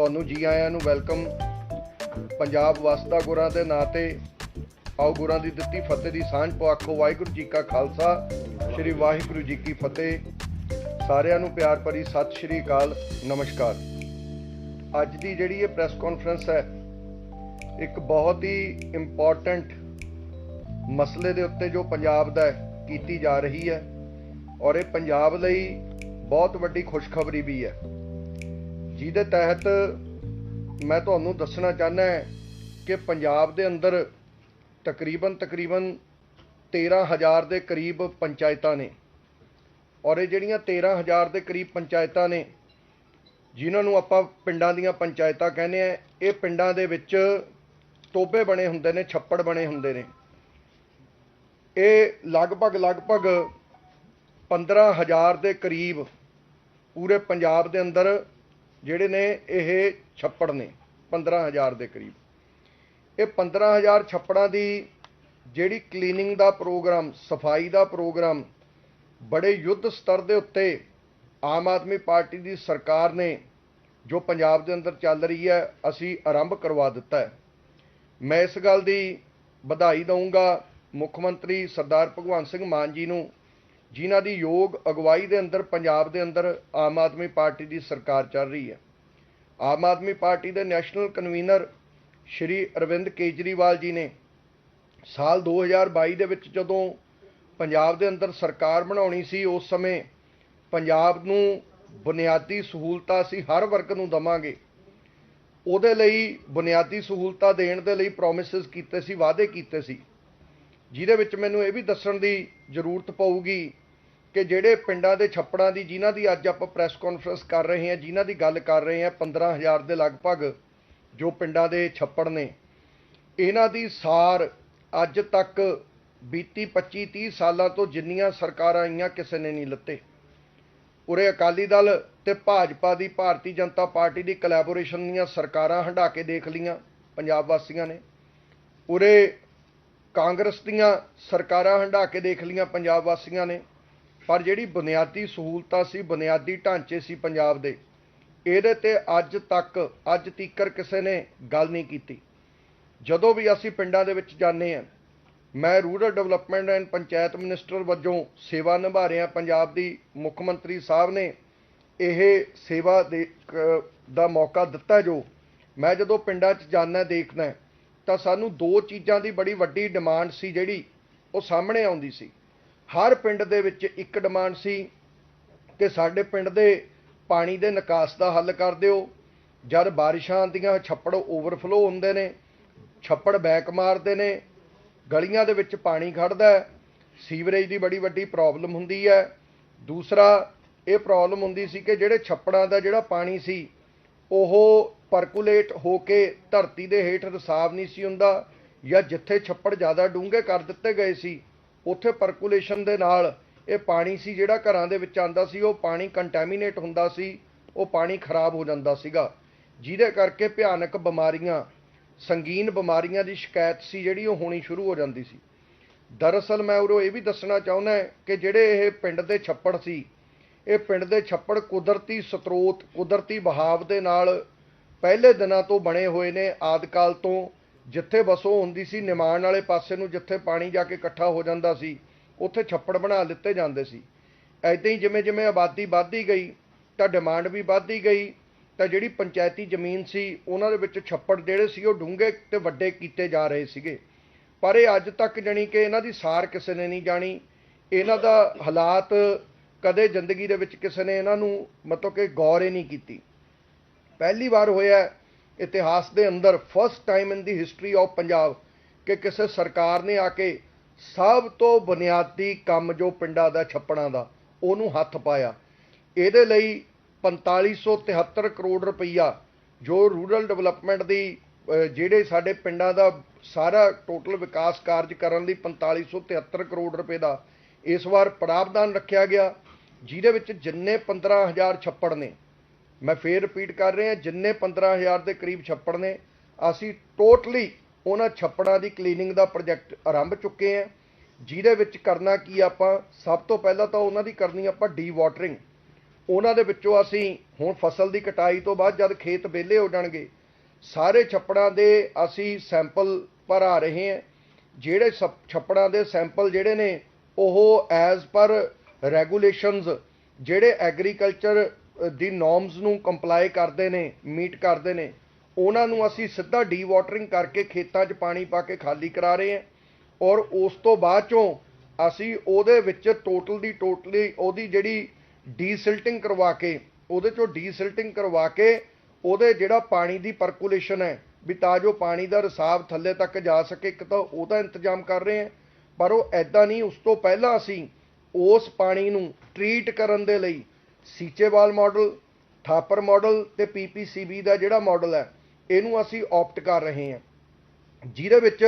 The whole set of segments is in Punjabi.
ਤੁਹਾਨੂੰ ਜੀ ਆਇਆਂ ਨੂੰ ਵੈਲਕਮ। ਪੰਜਾਬ ਵਸਦਾ ਗੁਰਾਂ ਦੇ ਨਾਂ ਤੇ ਆਓ ਗੁਰਾਂ ਦੀ ਦਿੱਤੀ ਫਤਿਹ ਦੀ ਸਾਂਝ ਪਵਾਖੋ ਵਾਹਿਗੁਰੂ ਜੀ ਕਾ ਖਾਲਸਾ, ਸ੍ਰੀ ਵਾਹਿਗੁਰੂ ਜੀ ਕੀ ਫਤਿਹ। ਸਾਰਿਆਂ ਨੂੰ ਪਿਆਰ ਭਰੀ ਸਤਿ ਸ੍ਰੀ ਅਕਾਲ, ਨਮਸਕਾਰ। ਅੱਜ ਦੀ ਜਿਹੜੀ ਇਹ ਪ੍ਰੈਸ ਕਾਨਫਰੰਸ ਹੈ, ਇੱਕ ਬਹੁਤ ਹੀ ਇੰਪੋਰਟੈਂਟ ਮਸਲੇ ਦੇ ਉੱਤੇ ਜੋ ਪੰਜਾਬ ਦਾ ਕੀਤੀ ਜਾ ਰਹੀ ਹੈ। ਔਰ ਇਹ ਪੰਜਾਬ ਲਈ ਬਹੁਤ ਵੱਡੀ ਖੁਸ਼ਖਬਰੀ ਵੀ ਹੈ। ਜਿਹਦੇ ਤਹਿਤ ਮੈਂ ਤੁਹਾਨੂੰ ਦੱਸਣਾ ਚਾਹੁੰਦਾ ਕਿ ਪੰਜਾਬ ਦੇ ਅੰਦਰ ਤਕਰੀਬਨ ਤਕਰੀਬਨ 13000 ਦੇ ਕਰੀਬ ਪੰਚਾਇਤਾਂ ਨੇ ਔਰ ਇਹ ਜਿਹੜੀਆਂ 13000 ਦੇ ਕਰੀਬ ਪੰਚਾਇਤਾਂ ਨੇ, ਜਿਨ੍ਹਾਂ ਨੂੰ ਆਪਾਂ ਪਿੰਡਾਂ ਦੀਆਂ ਪੰਚਾਇਤਾਂ ਕਹਿੰਦੇ ਆ ਇਹ ਪਿੰਡਾਂ ਦੇ ਵਿੱਚ ਟੋਬੇ ਬਣੇ ਹੁੰਦੇ ਨੇ, ਛੱਪੜ ਬਣੇ ਹੁੰਦੇ ਨੇ। ਇਹ ਲਗਭਗ ਲਗਭਗ 15000 ਦੇ ਕਰੀਬ ਪੂਰੇ ਪੰਜਾਬ ਦੇ ਅੰਦਰ ਜਿਹੜੇ ਨੇ ਇਹ ਛੱਪੜ ਨੇ 15000 ਦੇ ਕਰੀਬ। ਇਹ 15000 ਛੱਪੜਾਂ ਦੀ ਜਿਹੜੀ ਕਲੀਨਿੰਗ ਦਾ ਪ੍ਰੋਗਰਾਮ, ਸਫ਼ਾਈ ਦਾ ਪ੍ਰੋਗਰਾਮ ਬੜੇ ਯੁੱਧ ਸਤਰ ਦੇ ਉੱਤੇ ਆਮ ਆਦਮੀ ਪਾਰਟੀ ਦੀ ਸਰਕਾਰ ਨੇ, ਜੋ ਪੰਜਾਬ ਦੇ ਅੰਦਰ ਚੱਲ ਰਹੀ ਹੈ, ਅਸੀਂ ਆਰੰਭ ਕਰਵਾ ਦਿੱਤਾ ਹੈ। ਮੈਂ ਇਸ ਗੱਲ ਦੀ ਵਧਾਈ ਦਊਂਗਾ ਮੁੱਖ ਮੰਤਰੀ ਸਰਦਾਰ ਭਗਵੰਤ ਸਿੰਘ ਮਾਨ ਜੀ ਨੂੰ ਜਿਨ੍ਹਾਂ ਦੀ ਯੋਗ ਅਗਵਾਈ ਦੇ ਅੰਦਰ ਪੰਜਾਬ ਦੇ ਅੰਦਰ ਆਮ ਆਦਮੀ ਪਾਰਟੀ ਦੀ ਸਰਕਾਰ ਚੱਲ ਰਹੀ ਹੈ। ਆਮ ਆਦਮੀ ਪਾਰਟੀ ਦੇ ਨੈਸ਼ਨਲ ਕਨਵੀਨਰ ਸ਼੍ਰੀ ਅਰਵਿੰਦ ਕੇਜਰੀਵਾਲ ਜੀ ਨੇ ਸਾਲ 2022 ਦੇ ਵਿੱਚ ਜਦੋਂ ਪੰਜਾਬ ਦੇ ਅੰਦਰ ਸਰਕਾਰ ਬਣਾਉਣੀ ਸੀ, ਉਸ ਸਮੇਂ ਪੰਜਾਬ ਨੂੰ ਬੁਨਿਆਦੀ ਸਹੂਲਤਾਂ ਅਸੀਂ ਹਰ ਵਰਗ ਨੂੰ ਦਵਾਂਗੇ। ਉਹਦੇ ਲਈ ਬੁਨਿਆਦੀ ਸਹੂਲਤਾਂ ਦੇਣ ਦੇ ਲਈ ਪ੍ਰੋਮਿਸਸ ਕੀਤੇ ਸੀ, ਵਾਅਦੇ ਕੀਤੇ ਸੀ। ਜਿਹਦੇ ਵਿੱਚ ਮੈਨੂੰ ਇਹ ਵੀ ਦੱਸਣ ਦੀ ਜ਼ਰੂਰਤ ਪਊਗੀ ਕਿ ਜਿਹੜੇ ਪਿੰਡਾਂ ਦੇ ਛੱਪੜਾਂ ਦੀ, ਜਿਨ੍ਹਾਂ ਦੀ ਅੱਜ ਆਪਾਂ ਪ੍ਰੈਸ ਕਾਨਫਰੰਸ ਕਰ ਰਹੇ ਹਾਂ, ਜਿਨ੍ਹਾਂ ਦੀ ਗੱਲ ਕਰ ਰਹੇ ਹਾਂ 15000 ਦੇ ਲਗਭਗ ਜੋ ਪਿੰਡਾਂ ਦੇ ਛੱਪੜ ਨੇ, ਇਹਨਾਂ ਦੀ ਸਾਰ ਅੱਜ ਤੱਕ ਬੀਤੀ 25 30 ਸਾਲਾਂ ਤੋਂ ਜਿੰਨੀਆਂ ਸਰਕਾਰਾਂ ਆਈਆਂ, ਕਿਸੇ ਨੇ ਨਹੀਂ ਲੱਤੇ। ਉਰੇ ਅਕਾਲੀ ਦਲ ਤੇ ਭਾਜਪਾ ਦੀ, ਭਾਰਤੀ ਜਨਤਾ ਪਾਰਟੀ ਦੀ ਕੋਲੈਬੋਰੇਸ਼ਨ ਦੀਆਂ ਸਰਕਾਰਾਂ ਹੰਢਾ ਕੇ ਦੇਖ ਲੀਆਂ ਪੰਜਾਬ ਵਾਸੀਆਂ ਨੇ। ਉਰੇ ਕਾਂਗਰਸ ਦੀਆਂ ਸਰਕਾਰਾਂ ਹੰਢਾ ਕੇ ਦੇਖ ਲੀਆਂ ਪੰਜਾਬ ਵਾਸੀਆਂ ਨੇ। ਪਰ ਜਿਹੜੀ ਬੁਨਿਆਦੀ ਸਹੂਲਤਾਂ ਸੀ, ਬੁਨਿਆਦੀ ਢਾਂਚੇ ਸੀ ਪੰਜਾਬ ਦੇ, ਇਹਦੇ ਤੇ ਅੱਜ ਤੱਕ, ਅੱਜ ਤੀਕਰ ਕਿਸੇ ਨੇ ਗੱਲ ਨਹੀਂ ਕੀਤੀ। ਜਦੋਂ ਵੀ ਅਸੀਂ ਪਿੰਡਾਂ ਦੇ ਵਿੱਚ ਜਾਂਦੇ ਹਾਂ, ਮੈਂ rural development and panchayat minister ਵਜੋਂ ਸੇਵਾ ਨਿਭਾ ਰਿਹਾ ਪੰਜਾਬ ਦੀ ਮੁੱਖ ਮੰਤਰੀ ਸਾਹਿਬ ਨੇ, ਇਹ ਸੇਵਾ ਦੇ ਦਾ ਮੌਕਾ ਦਿੱਤਾ ਜੋ ਮੈਂ ਜਦੋਂ ਪਿੰਡਾਂ 'ਚ ਜਾਣਾ ਦੇਖਦਾ, ਤਾਂ ਸਾਨੂੰ ਦੋ ਚੀਜ਼ਾਂ ਦੀ ਬੜੀ ਵੱਡੀ ਡਿਮਾਂਡ ਸੀ ਜਿਹੜੀ ਉਹ ਸਾਹਮਣੇ ਆਉਂਦੀ ਸੀ। ਹਰ ਪਿੰਡ ਦੇ ਵਿੱਚ ਇੱਕ ਡਿਮਾਂਡ ਸੀ ਕਿ ਸਾਡੇ ਪਿੰਡ ਦੇ ਪਾਣੀ ਦੇ ਨਿਕਾਸ ਦਾ ਹੱਲ ਕਰ ਦਿਓ। ਜਦ ਬਾਰਿਸ਼ਾਂ ਆਉਂਦੀਆਂ, ਛੱਪੜ ਓਵਰਫਲੋ ਹੁੰਦੇ ਨੇ, ਛੱਪੜ ਬੈਕ ਮਾਰਦੇ ਨੇ, ਗਲੀਆਂ ਦੇ ਵਿੱਚ ਪਾਣੀ ਖੜਦਾ ਸੀਵਰੇਜ ਦੀ ਬੜੀ ਵੱਡੀ ਪ੍ਰੋਬਲਮ ਹੁੰਦੀ ਹੈ। ਦੂਸਰਾ, ਇਹ ਪ੍ਰੋਬਲਮ ਹੁੰਦੀ ਸੀ ਕਿ ਜਿਹੜੇ ਛੱਪੜਾਂ ਦਾ ਜਿਹੜਾ ਪਾਣੀ ਸੀ, ਉਹ ਪਰਕੂਲੇਟ ਹੋ ਕੇ ਧਰਤੀ ਦੇ ਹੇਠ ਰਸਾਵ ਨਹੀਂ ਸੀ ਹੁੰਦਾ ਜਾਂ ਜਿੱਥੇ ਛੱਪੜ ਜ਼ਿਆਦਾ ਡੂੰਘੇ ਕਰ ਦਿੱਤੇ ਗਏ ਸੀ ਉੱਥੇ ਪਰਕੂਲੇਸ਼ਨ ਦੇ ਨਾਲ ਇਹ ਪਾਣੀ ਸੀ ਜਿਹੜਾ ਘਰਾਂ ਦੇ ਵਿੱਚ ਆਂਦਾ ਸੀ, ਉਹ ਪਾਣੀ ਕੰਟੈਮੀਨੇਟ ਹੁੰਦਾ ਸੀ, ਉਹ ਪਾਣੀ ਖਰਾਬ ਹੋ ਜਾਂਦਾ ਸੀਗਾ। ਜਿਹਦੇ ਕਰਕੇ ਭਿਆਨਕ ਬਿਮਾਰੀਆਂ, ਸੰਗੀਨ ਬਿਮਾਰੀਆਂ ਦੀ ਸ਼ਿਕਾਇਤ ਸੀ ਜਿਹੜੀ ਉਹ ਹੋਣੀ ਸ਼ੁਰੂ ਹੋ ਜਾਂਦੀ ਸੀ। ਦਰਅਸਲ ਮੈਂ ਉਰੋਂ ਇਹ ਵੀ ਦੱਸਣਾ ਚਾਹੁੰਦਾ ਕਿ ਜਿਹੜੇ ਇਹ ਪਿੰਡ ਦੇ ਛੱਪੜ ਸੀ, ਇਹ ਪਿੰਡ ਦੇ ਛੱਪੜ ਕੁਦਰਤੀ ਸਰੋਤ ਕੁਦਰਤੀ ਬਹਾਵ ਦੇ ਨਾਲ ਪਹਿਲੇ ਦਿਨਾਂ ਤੋਂ ਬਣੇ ਹੋਏ ਨੇ, ਆਦਿਕਾਲ ਤੋਂ ਜਿੱਥੇ ਵਸੋਂ ਹੁੰਦੀ ਸੀ, ਨਿਮਾਣ ਵਾਲੇ ਪਾਸੇ ਨੂੰ ਜਿੱਥੇ ਪਾਣੀ ਜਾ ਕੇ ਇਕੱਠਾ ਹੋ ਜਾਂਦਾ ਸੀ, ਉੱਥੇ ਛੱਪੜ ਬਣਾ ਦਿੱਤੇ ਜਾਂਦੇ ਸੀ। ਐਦਾਂ ਹੀ ਜਿਵੇਂ ਜਿਵੇਂ ਆਬਾਦੀ ਵੱਧਦੀ ਗਈ, ਤਾਂ ਡਿਮਾਂਡ ਵੀ ਵੱਧਦੀ ਗਈ, ਤਾਂ ਜਿਹੜੀ ਪੰਚਾਇਤੀ ਜ਼ਮੀਨ ਸੀ, ਉਹਨਾਂ ਦੇ ਵਿੱਚ ਛੱਪੜ ਜਿਹੜੇ ਸੀ, ਉਹ ਡੂੰਘੇ ਤੇ ਵੱਡੇ ਕੀਤੇ ਜਾ ਰਹੇ ਸੀਗੇ। ਪਰ ਇਹ ਅੱਜ ਤੱਕ ਜਾਣੀ ਕਿ ਇਹਨਾਂ ਦੀ ਸਾਰ ਕਿਸੇ ਨੇ ਨਹੀਂ ਜਾਣੀ। ਇਹਨਾਂ ਦਾ ਹਾਲਾਤ ਕਦੇ ਜ਼ਿੰਦਗੀ ਦੇ ਵਿੱਚ ਕਿਸੇ ਨੇ ਇਹਨਾਂ ਨੂੰ ਮਤਲਬ ਕਿ ਗੌਰ ਹੀ ਨਹੀਂ ਕੀਤੀ। ਪਹਿਲੀ ਵਾਰ ਹੋਇਆ ਇਤਿਹਾਸ ਦੇ ਅੰਦਰ first time in the history of Punjab ਕਿ ਕਿਸੇ ਸਰਕਾਰ ਨੇ ਆ ਕੇ ਸਭ ਤੋਂ ਬੁਨਿਆਦੀ ਕੰਮ ਜੋ ਪਿੰਡਾਂ ਦਾ, ਛੱਪੜਾਂ ਦਾ, ਉਹਨੂੰ ਹੱਥ ਪਾਇਆ। ਇਹਦੇ ਲਈ 4573 ਕਰੋੜ ਰੁਪਈਆ ਜੋ ਰੂਰਲ ਡਿਵੈਲਪਮੈਂਟ ਦੀ ਜਿਹੜੇ ਸਾਡੇ ਪਿੰਡਾਂ ਦਾ ਸਾਰਾ ਟੋਟਲ ਵਿਕਾਸ ਕਾਰਜ ਕਰਨ ਲਈ 4573 ਕਰੋੜ ਰੁਪਏ ਦਾ ਇਸ ਵਾਰ ਪ੍ਰਾਵਧਾਨ ਰੱਖਿਆ ਗਿਆ, ਜਿਹਦੇ ਵਿੱਚ ਜਿੰਨੇ 15000 ਛੱਪੜ ਨੇ ਮੈਂ ਫੇਰ ਰਿਪੀਟ ਕਰ ਰਿਹਾ, ਜਿੰਨੇ 15000 ਦੇ ਕਰੀਬ ਛੱਪੜ ਨੇ, ਅਸੀਂ ਟੋਟਲੀ ਉਹਨਾਂ ਛੱਪੜਾਂ ਦੀ ਕਲੀਨਿੰਗ ਦਾ ਪ੍ਰੋਜੈਕਟ ਆਰੰਭ ਚੁੱਕੇ ਹਾਂ। ਜਿਹਦੇ ਵਿੱਚ ਕਰਨਾ ਕੀ ਆਪਾਂ, ਸਭ ਤੋਂ ਪਹਿਲਾਂ ਤਾਂ ਉਹਨਾਂ ਦੀ ਕਰਨੀ ਆਪਾਂ ਡੀ ਵਾਟਰਿੰਗ ਉਹਨਾਂ ਦੇ ਵਿੱਚੋਂ ਅਸੀਂ ਹੁਣ ਫਸਲ ਦੀ ਕਟਾਈ ਤੋਂ ਬਾਅਦ ਜਦ ਖੇਤ ਵਿਹਲੇ ਹੋ ਜਾਣਗੇ, ਸਾਰੇ ਛੱਪੜਾਂ ਦੇ ਅਸੀਂ ਸੈਂਪਲ ਭਰਾ ਰਹੇ ਹਾਂ। ਜਿਹੜੇ ਸਪ- ਛੱਪੜਾਂ ਦੇ ਸੈਂਪਲ ਜਿਹੜੇ ਨੇ, ਉਹ ਐਜ਼ ਪਰ ਰੈਗੂਲੇਸ਼ਨਸ ਜਿਹੜੇ ਐਗਰੀਕਲਚਰ ਦੀ ਨੋਰਮਸ ਨੂੰ ਕੰਪਲਾਈ ਕਰਦੇ ਨੇ ਮੀਟ ਕਰਦੇ ਨੇ, ਉਹਨਾਂ ਨੂੰ ਅਸੀਂ ਸਿੱਧਾ ਡੀ ਵਾਟਰਿੰਗ ਕਰਕੇ ਖੇਤਾਂ 'ਚ ਪਾਣੀ ਪਾ ਕੇ ਖਾਲੀ ਕਰਾ ਰਹੇ ਹਾਂ ਔਰ ਉਸ ਤੋਂ ਬਾਅਦ ਚੋਂ ਅਸੀਂ ਉਹਦੇ ਵਿੱਚ ਟੋਟਲ ਦੀ ਟੋਟਲੀ ਉਹਦੀ ਜਿਹੜੀ ਡੀਸਿਲਟਿੰਗ ਕਰਵਾ ਕੇ, ਉਹਦੇ ਚੋਂ ਡੀਸਿਲਟਿੰਗ ਕਰਵਾ ਕੇ ਉਹਦੇ ਜਿਹੜਾ ਪਾਣੀ ਦੀ ਪਰਕੂਲੇਸ਼ਨ ਹੈ, ਵੀ ਤਾਂ ਜੋ ਪਾਣੀ ਦਾ ਰਿਸਾਵ ਥੱਲੇ ਤੱਕ ਜਾ ਸਕੇ, ਇੱਕ ਤਾਂ ਉਹਦਾ ਇੰਤਜ਼ਾਮ ਕਰ ਰਹੇ ਹਾਂ, ਪਰ ਉਹ ਐਦਾਂ ਨਹੀਂ, ਉਸ ਤੋਂ ਪਹਿਲਾਂ ਅਸੀਂ ਉਸ ਪਾਣੀ ਨੂੰ ਟਰੀਟ ਕਰਨ ਦੇ ਲਈ ਸੀਚੇਵਾਲ ਮਾਡਲ, ਥਾਪਰ ਮਾਡਲ ਤੇ ਪੀਪੀਸੀਬੀ ਦਾ ਜਿਹੜਾ ਮਾਡਲ ਹੈ, ਇਹਨੂੰ ਅਸੀਂ ਆਪਟ ਕਰ ਰਹੇ ਹਾਂ। ਜਿਹਦੇ ਵਿੱਚ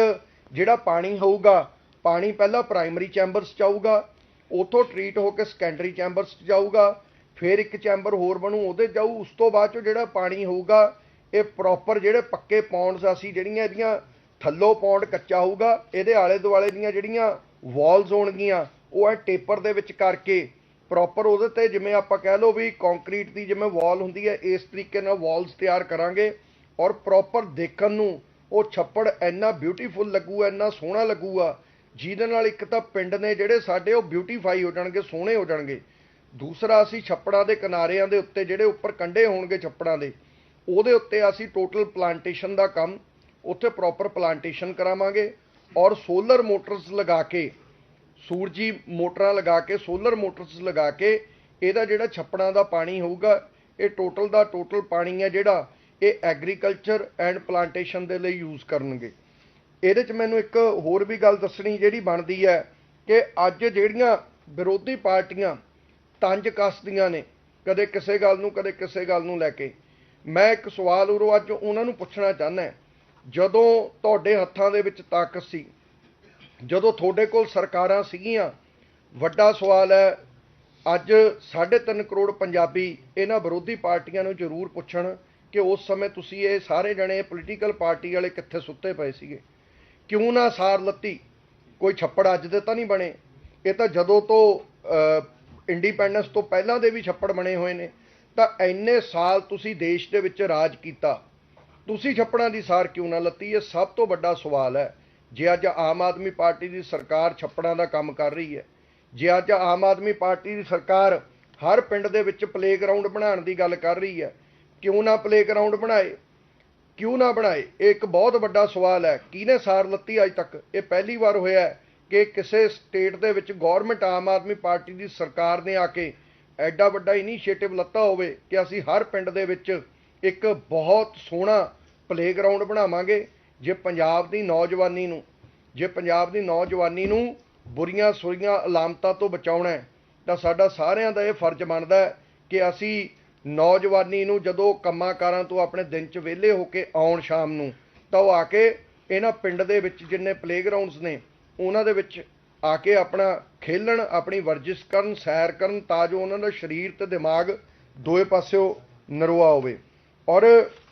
ਜਿਹੜਾ ਪਾਣੀ ਹੋਊਗਾ, ਪਾਣੀ ਪਹਿਲਾਂ ਪ੍ਰਾਇਮਰੀ ਚੈਂਬਰਸ 'ਚ ਆਊਗਾ, ਉਥੋਂ ਟਰੀਟ ਹੋ ਕੇ ਸੈਕੰਡਰੀ ਚੈਂਬਰਸ 'ਚ ਜਾਊਗਾ, ਫਿਰ ਇੱਕ ਚੈਂਬਰ ਹੋਰ ਬਣੂ, ਉਹਦੇ ਜਾਊ, ਉਸ ਤੋਂ ਬਾਅਦ 'ਚੋਂ ਜਿਹੜਾ ਪਾਣੀ ਹੋਊਗਾ, ਇਹ ਪ੍ਰੋਪਰ ਜਿਹੜੇ ਪੱਕੇ ਪੌਂਡਸ ਅਸੀਂ, ਜਿਹੜੀਆਂ ਇਹਦੀਆਂ ਥੱਲੋਂ ਪੌਂਡ ਕੱਚਾ ਹੋਊਗਾ, ਇਹਦੇ ਆਲੇ ਦੁਆਲੇ ਦੀਆਂ ਜਿਹੜੀਆਂ ਵਾਲਸ ਹੋਣਗੀਆਂ, ਉਹ ਐ ਟੇਪਰ ਦੇ ਵਿੱਚ ਕਰਕੇ ਪ੍ਰੋਪਰ ਉਹਦੇ ਤੇ, ਜਿਵੇਂ ਆਪਾਂ ਕਹਿ ਲਓ ਵੀ ਕੰਕਰੀਟ ਦੀ ਜਿਵੇਂ ਵਾਲ ਹੁੰਦੀ ਹੈ, ਇਸ ਤਰੀਕੇ ਨਾਲ ਵਾਲਸ ਤਿਆਰ ਕਰਾਂਗੇ ਔਰ ਪ੍ਰੋਪਰ ਦੇਖਣ ਨੂੰ ਉਹ ਛੱਪੜ ਇੰਨਾ ਬਿਊਟੀਫੁਲ ਲੱਗੂਗਾ ਇੰਨਾ ਸੋਹਣਾ ਲੱਗੂਗਾ ਜਿਹਦੇ ਨਾਲ ਇੱਕ ਤਾਂ ਪਿੰਡ ਨੇ ਜਿਹੜੇ ਸਾਡੇ ਉਹ ਬਿਊਟੀਫਾਈ ਹੋ ਜਾਣਗੇ, ਸੋਹਣੇ ਹੋ ਜਾਣਗੇ। ਦੂਸਰਾ ਅਸੀਂ ਛੱਪੜਾਂ ਦੇ ਕਿਨਾਰਿਆਂ ਦੇ ਉੱਤੇ ਜਿਹੜੇ ਉੱਪਰ ਕੰਢੇ ਹੋਣਗੇ ਛੱਪੜਾਂ ਦੇ, ਉਹਦੇ ਉੱਤੇ ਅਸੀਂ ਟੋਟਲ ਪਲਾਂਟੇਸ਼ਨ ਦਾ ਕੰਮ ਉੱਥੇ ਪ੍ਰੋਪਰ ਪਲਾਂਟੇਸ਼ਨ ਕਰਾਵਾਂਗੇ ਔਰ ਸੋਲਰ ਮੋਟਰਸ ਲਗਾ ਕੇ ਸੂਰਜੀ ਮੋਟਰਾਂ ਲਗਾ ਕੇ, ਸੋਲਰ ਮੋਟਰਸ ਲਗਾ ਕੇ ਇਹਦਾ ਜਿਹੜਾ ਛੱਪੜਾਂ ਦਾ ਪਾਣੀ ਹੋਊਗਾ, ਇਹ ਟੋਟਲ ਦਾ ਟੋਟਲ ਪਾਣੀ ਹੈ ਜਿਹੜਾ ਇਹ ਐਗਰੀਕਲਚਰ ਐਂਡ ਪਲਾਂਟੇਸ਼ਨ ਦੇ ਲਈ ਯੂਜ਼ ਕਰਨਗੇ। ਇਹਦੇ 'ਚ ਮੈਨੂੰ ਇੱਕ ਹੋਰ ਵੀ ਗੱਲ ਦੱਸਣੀ ਜਿਹੜੀ ਬਣਦੀ ਹੈ ਕਿ ਅੱਜ ਜਿਹੜੀਆਂ ਵਿਰੋਧੀ ਪਾਰਟੀਆਂ ਤੰਜ ਕੱਸਦੀਆਂ ਨੇ, ਕਦੇ ਕਿਸੇ ਗੱਲ ਨੂੰ, ਕਦੇ ਕਿਸੇ ਗੱਲ ਨੂੰ ਲੈ ਕੇ, ਮੈਂ ਇੱਕ ਸਵਾਲ ਉਰੋਂ ਅੱਜ ਉਹਨਾਂ ਨੂੰ ਪੁੱਛਣਾ ਚਾਹੁੰਦਾ ਜਦੋਂ ਤੁਹਾਡੇ ਹੱਥਾਂ ਦੇ ਵਿੱਚ ਤਾਕਤ ਸੀ ਜਦੋਂ ਤੁਹਾਡੇ ਕੋਲ ਸਰਕਾਰਾਂ ਸੀਗੀਆਂ, ਵੱਡਾ ਸਵਾਲ ਹੈ, ਅੱਜ 3.5 ਕਰੋੜ ਪੰਜਾਬੀ ਇਹਨਾਂ ਵਿਰੋਧੀ ਪਾਰਟੀਆਂ ਨੂੰ ਜ਼ਰੂਰ ਪੁੱਛਣ ਕਿ ਉਸ ਸਮੇਂ ਤੁਸੀਂ ਇਹ ਸਾਰੇ ਜਣੇ ਪੋਲੀਟੀਕਲ ਪਾਰਟੀ ਵਾਲੇ ਕਿੱਥੇ ਸੁੱਤੇ ਪਏ ਸੀਗੇ। ਕਿਉਂ ਨਾ ਸਾਰ ਲੱਤੀ? ਕੋਈ ਛੱਪੜ ਅੱਜ ਦੇ ਤਾਂ ਨਹੀਂ ਬਣੇ। ਇਹ ਤਾਂ ਜਦੋਂ ਤੋਂ ਇੰਡੀਪੈਂਡੈਂਸ ਤੋਂ ਪਹਿਲਾਂ ਦੇ ਵੀ ਛੱਪੜ ਬਣੇ ਹੋਏ ਨੇ। ਤਾਂ ਇੰਨੇ ਸਾਲ ਤੁਸੀਂ ਦੇਸ਼ ਦੇ ਵਿੱਚ ਰਾਜ ਕੀਤਾ। ਤੁਸੀਂ ਛੱਪੜਾਂ ਦੀ ਸਾਰ ਕਿਉਂ ਨਾ ਲੱਤੀ? ਇਹ ਸਭ ਤੋਂ ਵੱਡਾ ਸਵਾਲ ਹੈ। ਜੇ ਅੱਜ ਆਮ ਆਦਮੀ ਪਾਰਟੀ ਦੀ ਸਰਕਾਰ ਛੱਪੜਾਂ ਦਾ ਕੰਮ ਕਰ ਰਹੀ ਹੈ, ਜੇ ਅੱਜ ਆਮ ਆਦਮੀ ਪਾਰਟੀ ਦੀ ਸਰਕਾਰ ਹਰ ਪਿੰਡ ਦੇ ਵਿੱਚ ਪਲੇਗਰਾਉਂਡ ਬਣਾਉਣ ਦੀ ਗੱਲ ਕਰ ਰਹੀ ਹੈ, ਕਿਉਂ ਨਾ ਪਲੇਗਰਾਉਂਡ ਬਣਾਏ? ਕਿਉਂ ਨਾ ਬਣਾਏ? ਇਹ ਇੱਕ ਬਹੁਤ ਵੱਡਾ ਸਵਾਲ ਹੈ। ਕਿਹਨੇ ਸਾਰ ਲੱਤੀ ਅੱਜ ਤੱਕ? ਇਹ ਪਹਿਲੀ ਵਾਰ ਹੋਇਆ ਕਿ ਕਿਸੇ ਸਟੇਟ ਦੇ ਵਿੱਚ ਗਵਰਨਮੈਂਟ ਆਮ ਆਦਮੀ ਪਾਰਟੀ ਦੀ ਸਰਕਾਰ ਨੇ ਆ ਕੇ ਐਡਾ ਵੱਡਾ ਇਨੀਸ਼ੀਏਟਿਵ ਲੱਤਾ ਹੋਵੇ ਕਿ ਅਸੀਂ ਹਰ ਪਿੰਡ ਦੇ ਵਿੱਚ ਇੱਕ ਬਹੁਤ ਸੋਹਣਾ ਪਲੇਗਰਾਉਂਡ ਬਣਾਵਾਂਗੇ। ਜੇ ਪੰਜਾਬ ਦੀ ਨੌਜਵਾਨੀ ਨੂੰ, ਜੇ ਪੰਜਾਬ ਦੀ ਨੌਜਵਾਨੀ ਨੂੰ ਬੁਰੀਆਂ ਸੁਰੀਆਂ ਅਲਾਮਤਾਂ ਤੋਂ ਬਚਾਉਣਾ ਹੈ, ਤਾਂ ਸਾਡਾ ਸਾਰਿਆਂ ਦਾ ਇਹ ਫਰਜ਼ ਬਣਦਾ ਹੈ ਕਿ ਅਸੀਂ ਨੌਜਵਾਨੀ ਨੂੰ ਜਦੋਂ ਕੰਮਾਂ ਕਾਰਾਂ ਤੋਂ ਆਪਣੇ ਦਿਨ 'ਚ ਵਿਹਲੇ ਹੋ ਕੇ ਆਉਣ ਸ਼ਾਮ ਨੂੰ, ਤਾਂ ਉਹ ਆ ਕੇ ਇਹਨਾਂ ਪਿੰਡ ਦੇ ਵਿੱਚ ਜਿੰਨੇ ਪਲੇਗਰਾਉਂਡਸ ਨੇ, ਉਹਨਾਂ ਦੇ ਵਿੱਚ ਆ ਕੇ ਆਪਣਾ ਖੇਲਣ, ਆਪਣੀ ਵਰਜਿਸ਼ ਕਰਨ, ਸੈਰ ਕਰਨ, ਤਾਂ ਜੋ ਉਹਨਾਂ ਦਾ ਸਰੀਰ ਤੇ ਦਿਮਾਗ ਦੋਏ ਪਾਸਿਓ ਨਰਵਾ ਹੋਵੇ। ਔਰ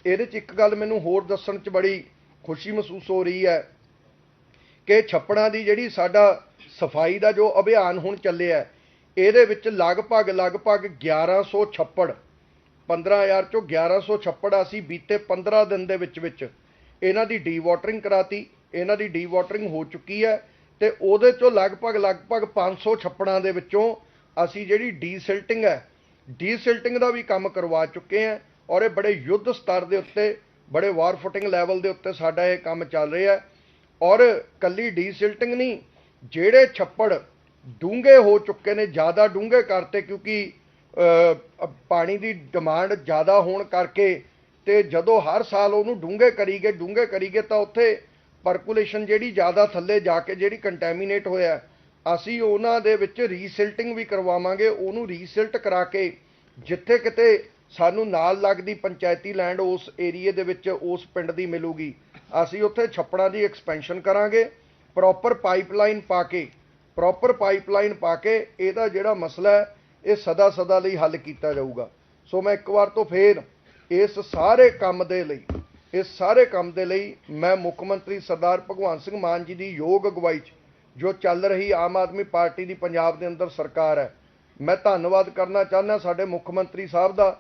ਇਹਦੇ 'ਚ ਇੱਕ ਗੱਲ ਮੈਨੂੰ ਹੋਰ ਦੱਸਣ 'ਚ ਬੜੀ ਖੁਸ਼ੀ ਮਹਿਸੂਸ ਹੋ ਰਹੀ ਹੈ ਕਿ ਛੱਪੜਾਂ ਦੀ ਜਿਹੜੀ ਸਾਡਾ ਸਫ਼ਾਈ ਦਾ ਜੋ ਅਭਿਆਨ ਹੁਣ ਚੱਲਿਆ ਇਹਦੇ ਵਿੱਚ ਲਗਭਗ ਲਗਭਗ 1100 ਛੱਪੜ 15000 ਚੋਂ 1100 ਛੱਪੜ ਅਸੀਂ ਬੀਤੇ 15 ਦਿਨ ਦੇ ਵਿੱਚ ਵਿੱਚ ਇਹਨਾਂ ਦੀ ਡੀਵਾਟਰਿੰਗ ਕਰਾਤੀ, ਇਹਨਾਂ ਦੀ ਡੀਵਾਟਰਿੰਗ ਹੋ ਚੁੱਕੀ ਹੈ ਤੇ ਉਹਦੇ ਚੋਂ ਲਗਭਗ ਲਗਭਗ 500 ਛੱਪੜਾਂ ਦੇ ਵਿੱਚੋਂ ਅਸੀਂ ਜਿਹੜੀ ਡੀਸਿਲਟਿੰਗ ਹੈ, ਡੀਸਿਲਟਿੰਗ ਦਾ ਵੀ ਕੰਮ ਕਰਵਾ ਚੁੱਕੇ ਹਾਂ ਔਰ ਇਹ ਬੜੇ ਯੁੱਧ ਸਤਰ ਦੇ ਉੱਤੇ ਬੜੇ ਵਾਰ ਫੁੱਟਿੰਗ ਲੈਵਲ ਦੇ ਉੱਤੇ ਸਾਡਾ ਇਹ ਕੰਮ ਚੱਲ ਰਿਹਾ ਹੈ। ਔਰ ਕੱਲੀ ਡੀਸਿਲਟਿੰਗ ਨਹੀਂ, ਜਿਹੜੇ ਛੱਪੜ ਡੂੰਘੇ ਹੋ ਚੁੱਕੇ ਨੇ, ਜ਼ਿਆਦਾ ਡੂੰਘੇ ਕਰਤੇ ਕਿਉਂਕਿ ਪਾਣੀ ਦੀ ਡਿਮਾਂਡ ਜ਼ਿਆਦਾ ਹੋਣ ਕਰਕੇ ਤੇ ਜਦੋਂ ਹਰ ਸਾਲ ਉਹਨੂੰ ਡੂੰਘੇ ਕਰੀਗੇ ਡੂੰਘੇ ਕਰੀਗੇ ਤਾਂ ਉੱਥੇ ਪਰਕੂਲੇਸ਼ਨ ਜਿਹੜੀ ਜ਼ਿਆਦਾ ਥੱਲੇ ਜਾ ਕੇ ਜਿਹੜੀ ਕੰਟੈਮੀਨੇਟ ਹੋਇਆ ਅਸੀਂ ਉਹਨਾਂ ਦੇ ਵਿੱਚ ਰੀਸਿਲਟਿੰਗ ਵੀ ਕਰਵਾਵਾਂਗੇ, ਉਹਨੂੰ ਰੀਸਿਲਟ ਕਰਾ ਕੇ ਜਿੱਥੇ ਕਿਤੇ ਸਾਨੂੰ ਨਾਲ ਲੱਗਦੀ ਪੰਚਾਇਤੀ ਲੈਂਡ ਉਸ ਏਰੀਏ ਦੇ ਵਿੱਚ ਉਸ ਪਿੰਡ ਦੀ ਮਿਲੂਗੀ। ਅਸੀਂ ਉੱਥੇ ਛੱਪੜਾਂ ਦੀ ਐਕਸਪੈਂਸ਼ਨ ਕਰਾਂਗੇ ਪ੍ਰੋਪਰ ਪਾਈਪਲਾਈਨ ਪਾ ਕੇ ਪ੍ਰੋਪਰ ਪਾਈਪਲਾਈਨ ਪਾ ਕੇ ਇਹਦਾ ਜਿਹੜਾ ਮਸਲਾ ਹੈ, ਇਹ ਸਦਾ ਸਦਾ ਲਈ ਹੱਲ ਕੀਤਾ ਜਾਊਗਾ। ਸੋ ਮੈਂ ਇੱਕ ਵਾਰ ਤੋਂ ਫੇਰ ਇਸ ਸਾਰੇ ਕੰਮ ਦੇ ਲਈ, ਇਸ ਸਾਰੇ ਕੰਮ ਦੇ ਲਈ ਮੈਂ ਮੁੱਖ ਮੰਤਰੀ ਸਰਦਾਰ ਭਗਵੰਤ ਸਿੰਘ ਮਾਨ ਜੀ ਦੀ ਯੋਗ ਅਗਵਾਈ 'ਚ, ਜੋ ਚੱਲ ਰਹੀ ਆਮ ਆਦਮੀ ਪਾਰਟੀ ਦੀ ਪੰਜਾਬ ਦੇ ਅੰਦਰ ਸਰਕਾਰ ਹੈ, ਮੈਂ ਧੰਨਵਾਦ ਕਰਨਾ ਚਾਹੁੰਦਾ ਸਾਡੇ ਮੁੱਖ ਮੰਤਰੀ ਸਾਹਿਬ ਦਾ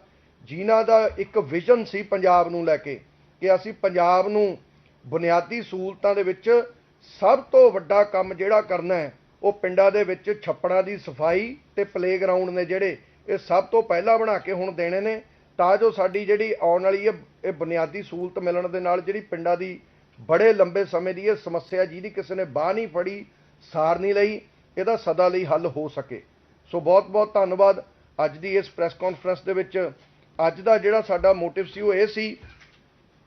ਜਿਨ੍ਹਾਂ ਦਾ ਇੱਕ ਵਿਜ਼ਨ ਸੀ ਪੰਜਾਬ ਨੂੰ ਲੈ ਕੇ, ਕਿ ਅਸੀਂ ਪੰਜਾਬ ਨੂੰ ਬੁਨਿਆਦੀ ਸਹੂਲਤਾਂ ਦੇ ਵਿੱਚ ਸਭ ਤੋਂ ਵੱਡਾ ਕੰਮ ਜਿਹੜਾ ਕਰਨਾ ਹੈ, ਉਹ ਪਿੰਡਾਂ ਦੇ ਵਿੱਚ ਛੱਪੜਾਂ ਦੀ ਸਫ਼ਾਈ ਤੇ ਪਲੇਗਰਾਉਂਡ ਨੇ ਜਿਹੜੇ, ਇਹ ਸਭ ਤੋਂ ਪਹਿਲਾਂ ਬਣਾ ਕੇ ਹੁਣ ਦੇਣੇ ਨੇ, ਤਾਂ ਜੋ ਸਾਡੀ ਜਿਹੜੀ ਆਉਣ ਵਾਲੀ ਹੈ ਇਹ ਬੁਨਿਆਦੀ ਸਹੂਲਤ ਮਿਲਣ ਦੇ ਨਾਲ ਜਿਹੜੀ ਪਿੰਡਾਂ ਦੀ ਬੜੇ ਲੰਬੇ ਸਮੇਂ ਦੀ ਇਹ ਸਮੱਸਿਆ ਜਿਹਦੀ ਕਿਸੇ ਨੇ ਬਾਹ ਨਹੀਂ ਫੜੀ, ਸਾਰ ਨਹੀਂ ਲਈ, ਇਹਦਾ ਸਦਾ ਲਈ ਹੱਲ ਹੋ ਸਕੇ। ਸੋ ਬਹੁਤ ਬਹੁਤ ਧੰਨਵਾਦ। ਅੱਜ ਦੀ ਇਸ ਪ੍ਰੈਸ ਕਾਨਫਰੰਸ ਦੇ ਵਿੱਚ ਅੱਜ ਦਾ ਜਿਹੜਾ ਸਾਡਾ ਮੋਟਿਵ ਸੀ ਉਹ ਇਹ ਸੀ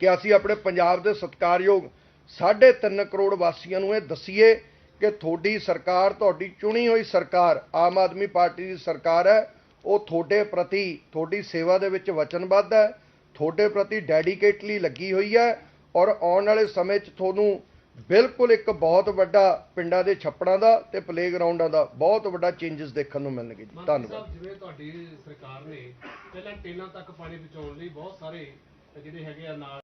ਕਿ ਅਸੀਂ ਆਪਣੇ ਪੰਜਾਬ ਦੇ ਸਤਿਕਾਰਯੋਗ 3.5 ਕਰੋੜ ਵਾਸੀਆਂ ਨੂੰ ਇਹ ਦਸੀਏ ਕਿ ਤੁਹਾਡੀ ਸਰਕਾਰ, ਤੁਹਾਡੀ ਚੁਣੀ ਹੋਈ ਸਰਕਾਰ, ਆਮ ਆਦਮੀ ਪਾਰਟੀ ਦੀ ਸਰਕਾਰ ਹੈ, ਉਹ ਤੁਹਾਡੇ ਪ੍ਰਤੀ ਤੁਹਾਡੀ ਸੇਵਾ ਦੇ ਵਿੱਚ ਵਚਨਬੱਧ ਹੈ, ਤੁਹਾਡੇ ਪ੍ਰਤੀ ਡੈਡੀਕੇਟਲੀ ਲੱਗੀ ਹੋਈ ਹੈ ਔਰ ਆਉਣ ਵਾਲੇ ਸਮੇਂ 'ਚ ਤੁਹਾਨੂੰ ਬਿਲਕੁਲ ਇੱਕ ਬਹੁਤ ਵੱਡਾ ਪਿੰਡਾਂ ਦੇ ਛੱਪੜਾਂ ਦਾ ਤੇ ਪਲੇਗਰਾਉਂਡਾਂ ਦਾ ਬਹੁਤ ਵੱਡਾ ਚੇਂਜਸ ਦੇਖਣ ਨੂੰ ਮਿਲਣਗੇ ਜੀ। ਧੰਨਵਾਦ। ਜਿਵੇਂ ਤੁਹਾਡੀ ਸਰਕਾਰ ਨੇ ਪਹਿਲਾਂ ਟੇਲਾਂ ਤੱਕ ਪਾਣੀ ਪਹੁੰਚਾਉਣ ਲਈ ਬਹੁਤ ਸਾਰੇ ਜਿਹੜੇ ਹੈਗੇ ਆ ਨਾਲ